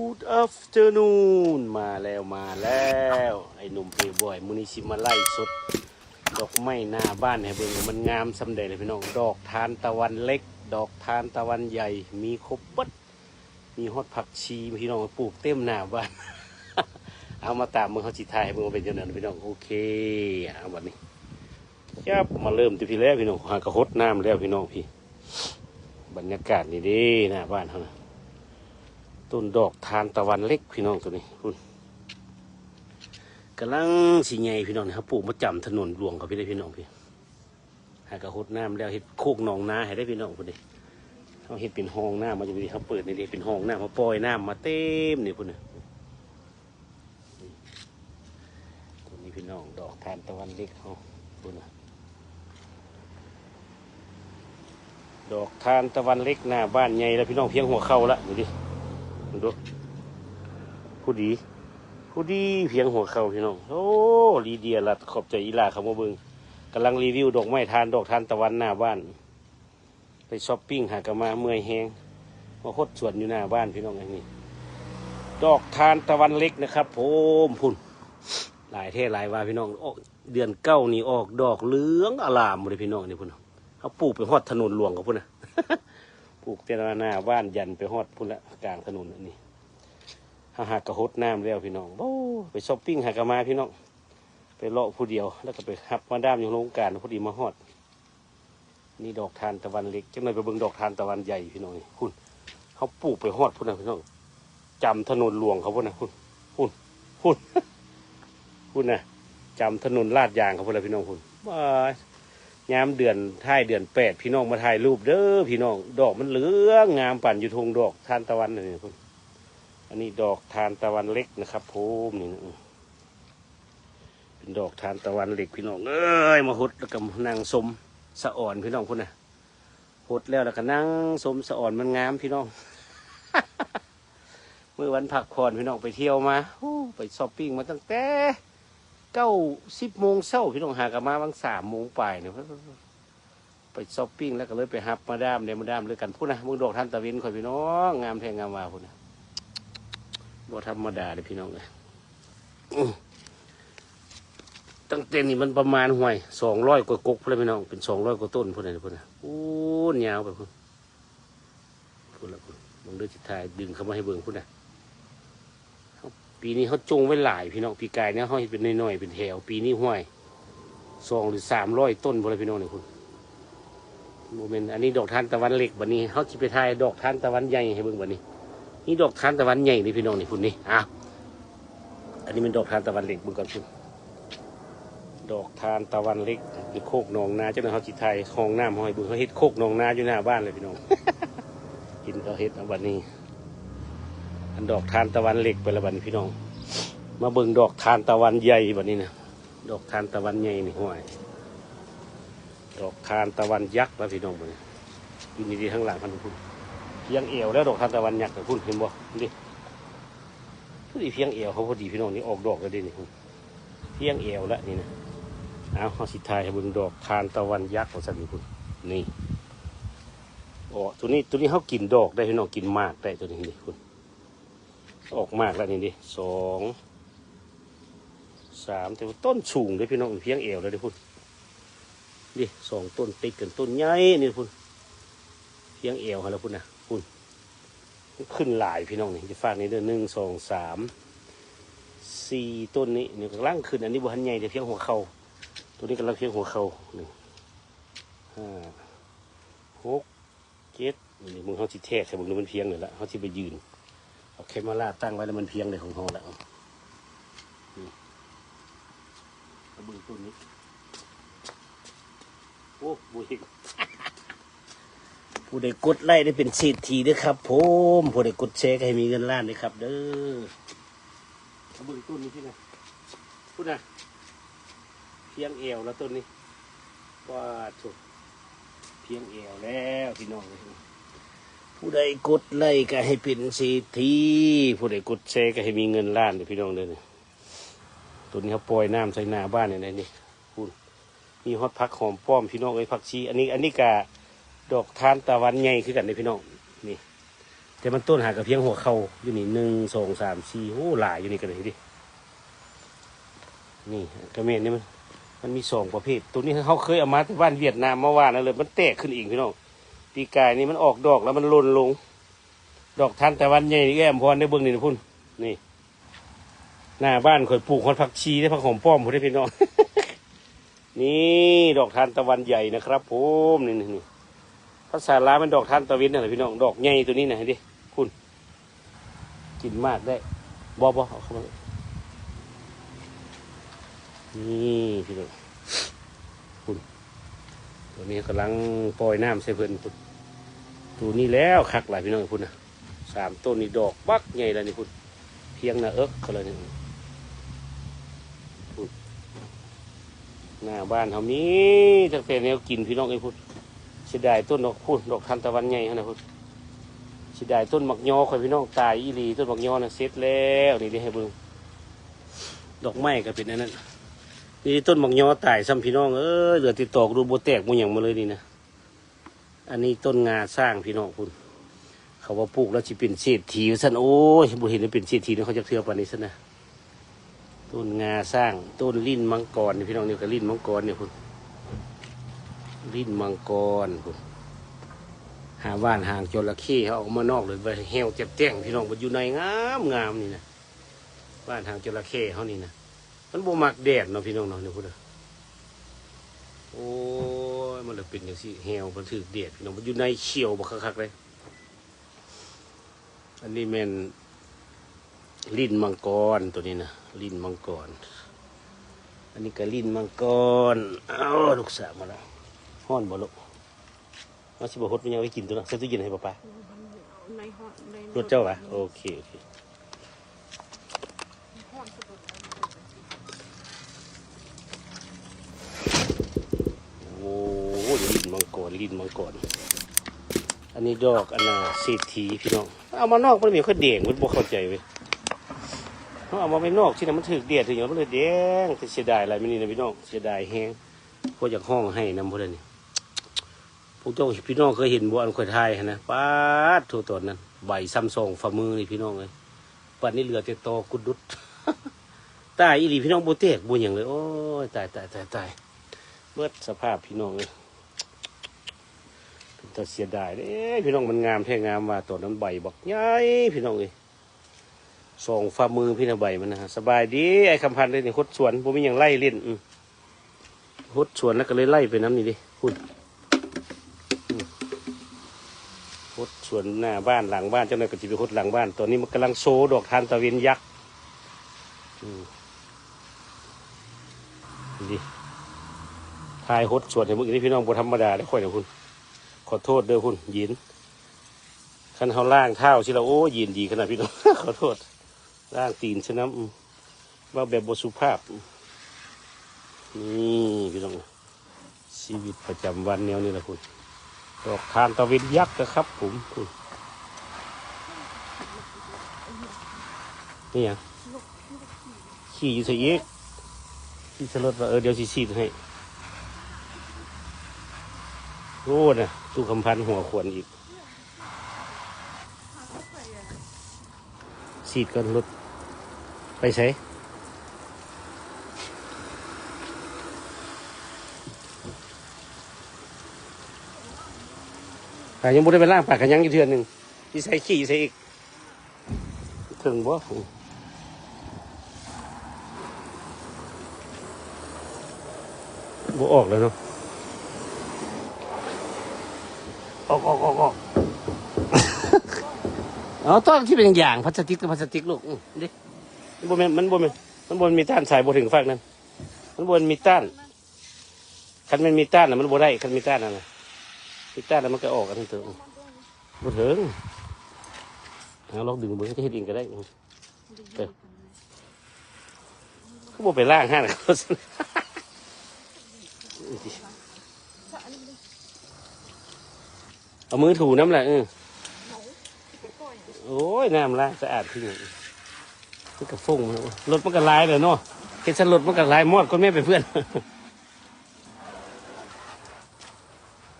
Good afternoon มาแล้วมาแล้ว ไอ้หนุ่มเพย์บอยมุนิชิมาไล่สด ดอกไม้หน้าบ้านให้เบิ่งมันงามสำเร็จเลยพี่น้อง ดอกทานตะวันเล็ก ดอกทานตะวันใหญ่ มีครบเบัดมีฮอดผักชีพี่น้องปลูกเต็มหน้าบ้าน เอามาตามมือเขาจิทายให้เบิ่งว่าเป็นยังไงพี่น้องโอเคเอาวันนี้ครับมาเริ่มที่พี่แล้วพี่น้องหากระหดน้ำแล้วพี่น้องพี่ บรรยากาศนี่ดีหน้าบ้านเขานะ ต้นดอกทานตะวันเล็กพี่น้องตัวนี้คุณกำลังสีใหญ่พี่น้องนะครับปลูกมาจำถนนหลวงเขาพี่ได้พี่น้องพี่หากระหดน้ำแล้วเห็ดโคกหนองนาให้ได้พี่น้องพุ่นดิเขาเห็ดเป็นห้องน้ำมาอยู่ดีเขาเปิดในี่ดิเป็นห้องน้ำมาปล่อยน้ำมาเต็มนี่พุ่นน่ะตัวนี้พี่น้องดอกทานตะวันเล็กเขาพุ่นน่ะดอกทานตะวันเล็กหน้าบ้านใหญ่แล้วพี่น้องเพียงหัวเข่าละดูดิ มึงดูผู้ดี ผู้ดีเพียงหัวเข่าพี่น้อง โอ้ลีเดียลัดขอบใจอีหลาขามาเบิงกำลังรีวิวดอกไม้ทานดอกทานตะวันหน้าบ้าน ไปช้อปปิ้งหากมาเมื่อยแหงมาคดสวนอยู่หน้าบ้านพี่น้องอันนี้ ดอกทานตะวันเล็กนะครับผมพุ่นหลายเท่หลายว่าพี่น้องอเดือนเก้านี่ออกดอกเหลืองอลามเลยพี่น้องนี่พุ่นเขาปลูกไปฮอดถนนหลวงเขาพุ่นนะ ปลูกเตนาหน้าบ้านยันไปฮอดพุ่นละกลางถนนอันนี้หาหากระหดน้ำแล้วพี่น้องโอ้ไปช้อปปิ้งหากะมาพี่น้องไปเลาะผู้เดียว แล้วก็ไปฮับมาด้ามอยู่โรงการพอดีมาฮอด นี่ดอกทานตะวันเล็กจังหน่อยไปเบิ่งดอกทานตะวันใหญ่พี่น้องนี่คุณเขาปลูกไปฮอดพุ่นนะพี่น้องจำถนนหลวงเขาพุ่นนะคุณคุณคุณคุณนะจำถนนลาดยางเขาพุ่นละพี่น้องคุณว้าย ยามเดือนท้ายเดือนแปดพี่น้องมาถ่ายรูปเด้อพี่น้อง ดอกมันเหลืองงามปั่นอยู่ทงดอกทานตะวันนี่คุณอันนี้ดอกทานตะวันเล็กนะครับผมนี่นะเป็นดอกทานตะวันเล็กพี่น้องเอ้ยมาหดแล้วก็นั่งสมสะอ่อนพี่น้องคุณนะหดแล้วแล้วก็นั่งสมสะอ่อนมันงามพี่น้องเมื่อวันพักผ่อนพี่น้องไปเที่ยวมาโอ้ไปช้อปปิ้งมาตั้งแต่ เก้าสิบโมงเช้าพี่น้องหากนมาบางสามโมงไปเนี่ยไปช้อปปิ้งแล้วก็เลยไปฮับมาดามเดมาดามเลยกันพูดนะมึงดอกท่านตะเวนคอยพี่น้องงามแทงงามว่าพูดนะบ่ธรรมดาเลยพี่น้องเลยตั้งแต่นี่มันประมาณห่วยสองร้อยกว่ากกพูดเลยพี่น้องเป็นสองร้อยกว่าต้นพูดเลยพูดนะโอ้ยาวไปพูดพูดล้วพูดมึงเดือจิตทายดึงเข้ามาให้เบิ่งพูดนะ ปีนี้เขาจงไว้หลายพี่น้องปีกายเนี่ยเขาเห็นเป็นน้อยๆเป็นแถวปีนี้ห้วยสองหรือสามร้อยต้นพอเลยพี่น้องเนี่ยคุณโมเมนต์อันนี้ดอกทานตะวันเล็กบันนี้เขาจะไปทายดอกทานตะวันใหญ่ให้เบิ่งบันนี้ นี่ดอกทานตะวันใหญ่นี่พี่น้องนี่คุณนี่อะอันนี้เป็นดอกทานตะวันเล็กเบิ่งก่อนคุณดอกทานตะวันเล็กหรือโคกหนองนาเจ้าหน้าเขาจิไทยคลองน้ำห้อยเบิ่งเขาเฮ็ดโคกหนองนาอยู่หน้าบ้านเลยพี่น้องกินเขาเฮ็ดเอาบันนี้ อันดอกทานตะวันเล็กไปละบันพี่น้อง มาเบิ่งดอกทานตะวันใหญ่บัดนี้นะดอกทานตะวันใหญ่นี่ห้วยดอกทานตะวันยักษ์แล้วพี่น้องบัดนี้อยู่นี่ที่ข้างหลังพันธุ์พุ่นเพียงเอวแล้วดอกทานตะวันยักษ์น่พุ่นเห็นบ่ดิพอดีเพียงเอวเขาพอดีพี่น้องนี่ออกดอกแล้วดินี่พุ่นเพียงเอวแล้วนี่นะเอาเอาสิทายให้เบิ่งดอกทานตะวันยักษ์ของสันนี่พุ่นนี่อ๋อตัวนี้ตัวนี้เขากินดอกได้พี่น้องกินมากได้ตัวนี้นี่คุณ ออกมากแล้วนี่ดิสองสามแต่ว่าต้นสูงเลยพี่น้องเพียงเอวเลยดิพุ่นดิสองต้นติดกันต้นใหญ่นี่พุ่นเพียงเอวฮะแล้วพุ่นนะพุ่นขึ้นหลายพี่น้องนี่จะฝากนี่เดือนหนึ่งสองสามสี่ต้นนี้นี่กำลังขึ้นอันนี้บุหันใหญ่เดี๋ยวเพียงหัวเข่าตัวนี้กำลังเพียงหัวเข่าหนึ่งห้าหกเจ็ดนี่มึงเขาจิแทกใช่มึงดูมันเพียงเลยละเขาจิไปยืน เอาเคมาล่าตั้งไว้แล้วมันเพียงเลยของเขาแล้วนี่กระเบื้องต้นนี้ โอ้บุยผู้ใดกดไล่ได้เป็นเศรษฐีเด้อครับผมผู้ใดกดแชร์ก็ให้มีเงินล้านเด้อครับ เด้อกระเบื้องต้นนี้ที่ไหนพูดนะเพียงเอวแล้วต้นนี้ว่าถูกเพียงเอวแล้วพี่น้อง ผู้ใดกดไลค์ก็ให้เป็นเศรษฐีผู้ใดกดแชร์ก็ให้มีเงินล้านเด้อพี่น้องเด้อนี่ตัวนี้เขาปล่อยน้ำใส่หน้าบ้านเนี่ยนะนี่คุณมีฮอตพักหอมป้อมพี่น้องเอ้ยผักชีอันนี้อันนี้กะดอกทานตะวันใหญ่คือกันเลยพี่น้องนี่ แต่มันต้นหากับเพียงหัวเขาอยู่นี่หนึ่งสองสามสี่โอ้หลายอยู่นี่กันเลยดินี่กระเมนนี่มันมันมีสองประเภท ตัวนี้เขาเคยเอามาที่บ้านเวียดนามเมื่อวานนั่นเลยมันแตกขึ้นอีกพี่น้อง ปีกายนี่มันออกดอกแล้วมันหล่นลง ดอกทานแต่วันใหญ่นี่แอมพรได้เบิ่งนี่นะพุ่นนี่หน้าบ้านข่อยปลูกฮอดผักชีได้ผักหอมป้อมพุ่นได้พี่น้อง นี่ดอกทานตะวันใหญ่นะครับผมนี่นี่นี่ภาษาลาวมันดอกทานตะวินนั่นแหละพี่น้องดอกใหญ่ตัวนี้นะเห็นดิคุณกินมากได้บอบอเอาเข้ามานี่พี่น้องคุณ ตัวนี้กำลังปล่อยน้ำใส่เพิ่นคุณตัวนี้แล้วคักหลายพี่น้องคุณนะสามต้นนี่ดอกบักใหญ่เลยนี่คุณเพียงน้าเอิกเขาเลยนี่หน้าบ้านเขามีตั้งแต่แนวกินพี่น้องไอ้พุทธเสียดายต้นดอกพุทธดอกทานตะวันใหญ่ขนาดพุทธเสียดายต้นมักยอคอยพี่น้องตายอีหลีต้นมักยอนะเสร็จแล้วนี่ได้ให้เบิ่งดอกไม้ก็เป็นอันนั้น นี่ต้นมักยอตายซ้ำพี่น้องเอ้ยเหลือติดตอกดูโบแตกโบหยังมาเลยนี่นะอันนี้ต้นงาสร้างพี่น้องคุณเขาว่าปลูกแล้วจะเป็นเศรษฐีสันโอ้ยบุเห็นว่าเป็นเศรษฐีนะเขาจะเทือปานนี้ซะนนะต้นงาสร้างต้นลิ้นมังกรนี่พี่น้องเนี่ก็ลิ้นมังกรเนี่ยคุณลิ้นมังกรคุณหาว่านห่างจระเข้เขาเออกมานอกเลยไปเหี่ยวเจ็บแจ้งพี่น้องมันอยู่ในงามงามนี่นะบ้านห่างจระเข้เขานี่นะ มันบ่มักแดดเนาะพี่น้องเนาะเนี่ยพูดเด้อโอ้ยมันเลยเป็นอย่างสิเหี่ยวมันถือแดดพี่น้องมันอยู่ในเขียวบักคักๆเลยอันนี้แม่นลิ้นมังกรตัวนี้นะลิ้นมังกร อันนี้ก็ลิ้นมังกรเอาลูกสาวมาแล้วห้อนบ่ลูกเอาสิบ่ฮดมันยังไว้กินตัวนะใส่ตู้เย็นให้ป้าป้าในห้องในรถเจ้าปะโอเคโอเค ห้องสะดุด โอ้โหลิ้นมัง กรลิ้นมังกรอันนี้ดอกอันน่ะเศรษฐีพี่น้องเอามานอกมันมีค่อยแดงมันบ่เข้าใจเว้ยเขาเอามาไปนอกที่นั่นมันถือเดียดถึงอย่างมันเลยแดงเสียดายอะไรไม่นี่นะพี่น้องเสียดายแฮงพวกจากห้องให้นำพวกนี้พวกเจ้าพี่น้องเคยเห็นบัวอันข่อยไทยนะป้าดโทตอนนั้นใบซ้ำซองฝ่ามือนี่พี่น้องเลยปัดนี้เหลือแต่ตอกุดดุดตายอีหลีพี่น้องโบเตกบัวอย่างเลยโอ้ยตายตายตายตายเมื่อสภาพพี่น้องเลย แต่เสียดายเด้พี่น้องมันงามแท้งามว่าตอนนั้นใบบักใหญ่พี่น้องเลยสองฝ่ามือพี่น้องใบมันนะสบายดีไอ้คำพันธ์เลยนี่ฮดสวนผมมีอย่างไล่เล่นอืมฮดสวนแล้วก็เลยไล่ไปน้ำนี่ดิคุณฮดสวนหน้าบ้านหลังบ้านเจ้าหน้าก็จะไปฮดหลังบ้านตอนนี้มันกำลังโซดอกทานตะเวนยักษ์ดูดิทายฮดสวนเห็นมื่อกี้นี่พี่น้องบธรรมดาได้อค่อยนะคุณ ขอโทษเด้อคุณยินขันเขาล่างเท้าสิเราโอ้ยินดีขนาดพี่น้อง ขอโทษล่างตีนชนะว่าแบบบสุภาพนี่พี่น้องชีวิตประจำวันแนวนี้แหละคุณดอกทานตะเวนยักษ์นะครับ ผมนี่ยังขี่อยู่ใส่เอกขี่สลดว่าเออเดี๋ยวสีซีให้ โอ้น่ะตู้คำพันหัวขวนอีกสีดก่อนรถไปใช้แต่ยังบ่ได้ไปล่างปากกันยังอยู่เทือนหนึ่งที่ใส่ขี่ใส่อีก ถึงบ่บ่ออกแล้วเนาะ ออกออกออกออกเอาต้องที่เป็นอย่างพลาสติกกับพลาสติกลูกอื้อดิมันบ่แม่นมันบ่แม่นมันบ่มีต้านสายบ่ถึงฝั่งนั้น มันบ่มีต้านคันมันมีต้านน่ะมันบ่ได้คันมีต้านน่ะนะมีต้านแล้วมันก็ออกกันทั้งตัวอื้อบ่ถึงเอาลองดึงเบิ่งจะเฮ็ดเองก็ได้อื้อเออเขาบ่ไปล่างห้าน่ะ เขาซั่นเอามือถูน้ำแหละเออโอ้ยน้ำล้างสะอาดขึ้นอย่างมันกระฟุ้งมันรถมันก็ลายเลยเนาะเห็นฉันรถมันก็ลายมอดคนแม่ไปนเพื่อน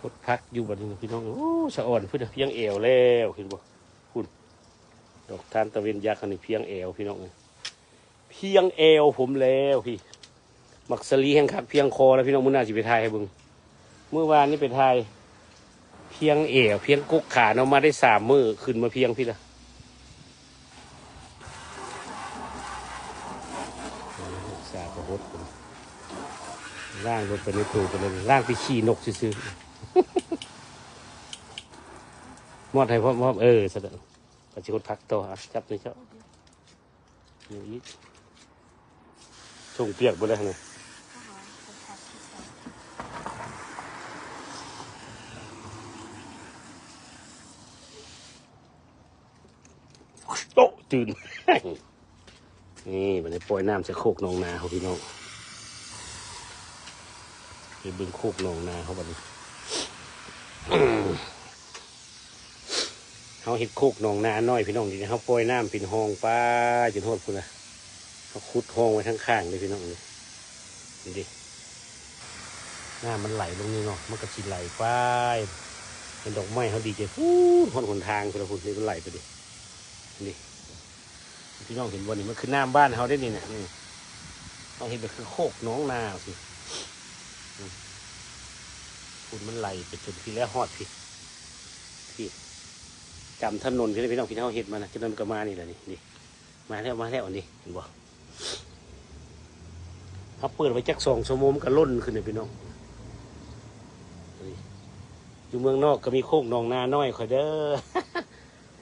รถพักอยู่บัดนี้พี่น้องโอ้สะอ่อนเพื่อนเพียงเอวแล้วเห็นบ่คุณดอกทานตะเวนยักษ์อันนี้เพียงเอวพี่น้องเอ้ยเพียงเอวผมแล้วพี่มักสลีแห่งคักเพียงคอแล้วพี่น้องมื้อหน้าสิไปทายให้เบิ่งเมื่อวานนี้ไปทาย เพียงเอวเพียงกุกขาเนาะมาได้สามมือขึ้นมาเพียงพี่ละสาประหดผมล่างรถไปในตู้ไปเลยล่างไปขี่นกซื้อมอดให้พ่อมอดเออสะดอปัจจุบันพักตัวอะจับนี่เจ้านี่อีกส่งเปียกไปเลยนะ ก็หาคนพักที่ใส่ น นี่มันได้ปล่อยน้ำจะโคกหนองนาเขาพี่น้องไปบึงโคกหนองนาเขาบัดนี้เขาเห็ดโคกหนองนาน้อยพี่น้องดีนะเขาปล่อยน้ำเป็นห้องป้าจนหดพุ่นะเขาขุดห้องไว้ทั้งข้างเลยพี่น้องนี่นี่ดิน้ำมันไหลลงนี่เนาะมันก็สิไหลไปเป็นดอกไม้เขาดีใจฟูดหนหนทางพี่น้องพุ่นนี่มันไหลไปดินี่ พี่น้องเห็นวันนี้มันคือน้ำบ้านเขาได้นี่เนี่ยนี่เขาเห็นมันคือโคกน้องนาสิฝุ่นมันไหลไปจนพี่แล้วหอดพี่พี่จำถนนพี่น้องพี่น้องพี่น้องเห็ดมานะถนนก็มานี่แหละนี่นี่มาแล้วมาแล้วนี่เห็นบ่เขาเปิดไว้จักสองชั่วโมงมันก็ล่นขึ้นเลยพี่น้องอยู่เมืองนอกก็มีโคกหนองนาน้อยคอยเด้อ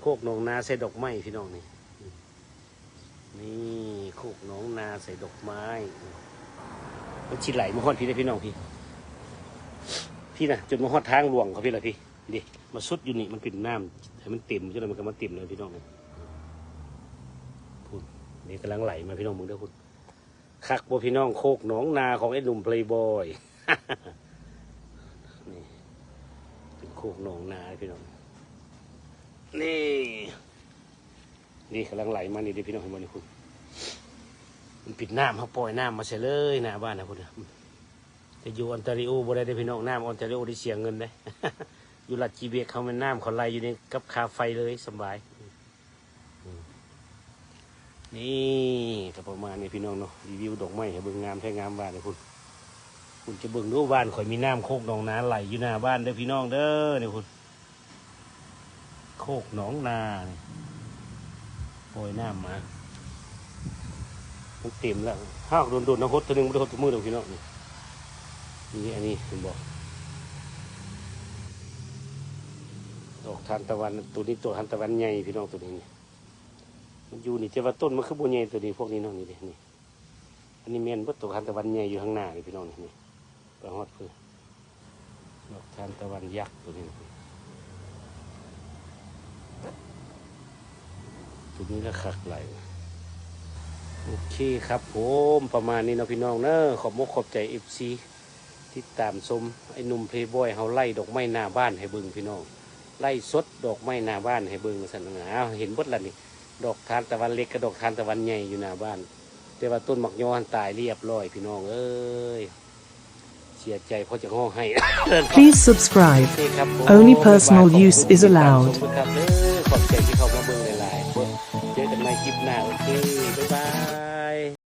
โคกหนองนาใส่ดอกไม้พี่น้องนี่ นี่โคกหนองนาใส่ดอกไม้มันชิไหลมาฮอดพี่ได้พี่น้องพี่ พี่นะจนมาฮอดทางหลวงเขาพี่ละพี่ดิมาสุดอยู่นี่มันเป็นน้ำให้มันเต็มจนแล้วมันก็มาเต็มเลยพี่น้องนี่พูดนี่กำลังไหลมาพี่น้องมึงเด้อคุณคักบ่พี่น้องโคกหนองนาของไอ้หนุ่มเพลย์บอยนี่เป็นโคกหนองนาพี่น้องนี่ นี่กำลังไหลมานี่เดิพี่น้องเห็นบ่นี่คุณมันปิดน้ำเขาปล่อยน้ำมาเสียเลยหน้าบ้านนะคุณจะอยู่ออนตาริโอบ่ได้ได้พี่น้องน้ำออนตาริโอได้เสียเงินได้อยู่ลัดจีเบียกเขามันน้ำเขาไหลอยู่ในกับคาไฟเลยสบาย นี่ก็ประมาณนี้พี่น้องเนาะรีวิวดอกไม้ให้เบิ่งงามแท้งามบ้านเลยคุณคุณจะเบิ่งดูบ้านข่อยมีน้ำโคกหนองนาไหลอยู่หน้าบ้านเด้อพี่น้องเด้อเนี่ยคุณโคกหนองนาเนี่ย โอยน้ำมามันเต็มแล้วห้าวโดนๆน้ำฮดตัวนึงไม่ได้ฮดตัวมือเดียวพี่น้องนี่นี่อันนี้ผมบอกดอกทานตะวันตัวนี้ตัวทานตะวันใหญ่พี่น้องตัวนี้นี่มันอยู่นี่แต่ว่าต้นมันคือบุใหญ่ตัวนี้พวกนี้เน้องนี่ด้นี่อันนี้เมียนว่าตัวทานตะวันใหญ่อยู่ข้างหน้านี่พี่น้องนี่นี่ไปฮอดเพื่อดอกทานตะวันยักษ์ตัวนี้ นี่ตัวนี้ก็คักไหลายโอเคครับผมประมาณนี้เนาะพี่น้องเนอะขอบมกขอบใจเอฟซีติดตามชมไอ้หนุ่มเพลย์บอยเขาไล่ดอกไม้หน้าบ้านให้เบิ่งพี่น้องไล่สดดอกไม้หน้าบ้านให้เบิ่งสันนะอ้าวเห็นบดละนี่ดอกทานตะวันเล็กกับดอกทานตะวันใหญ่อยู่หน้าบ้าน แต่ว่าต้นมักยอหันตายเรียบร้อยพี่น้องเอ้ยเสียใจเพราะจะห้องให้ Please subscribe. โอเคครับผม Only personal ขอบคุณ use is ที่ติดตาม allowed ชมครับเด้อขอบใจที่เข้ามาเบิ่ง คลิปหน้าโอเค บ๊ายบาย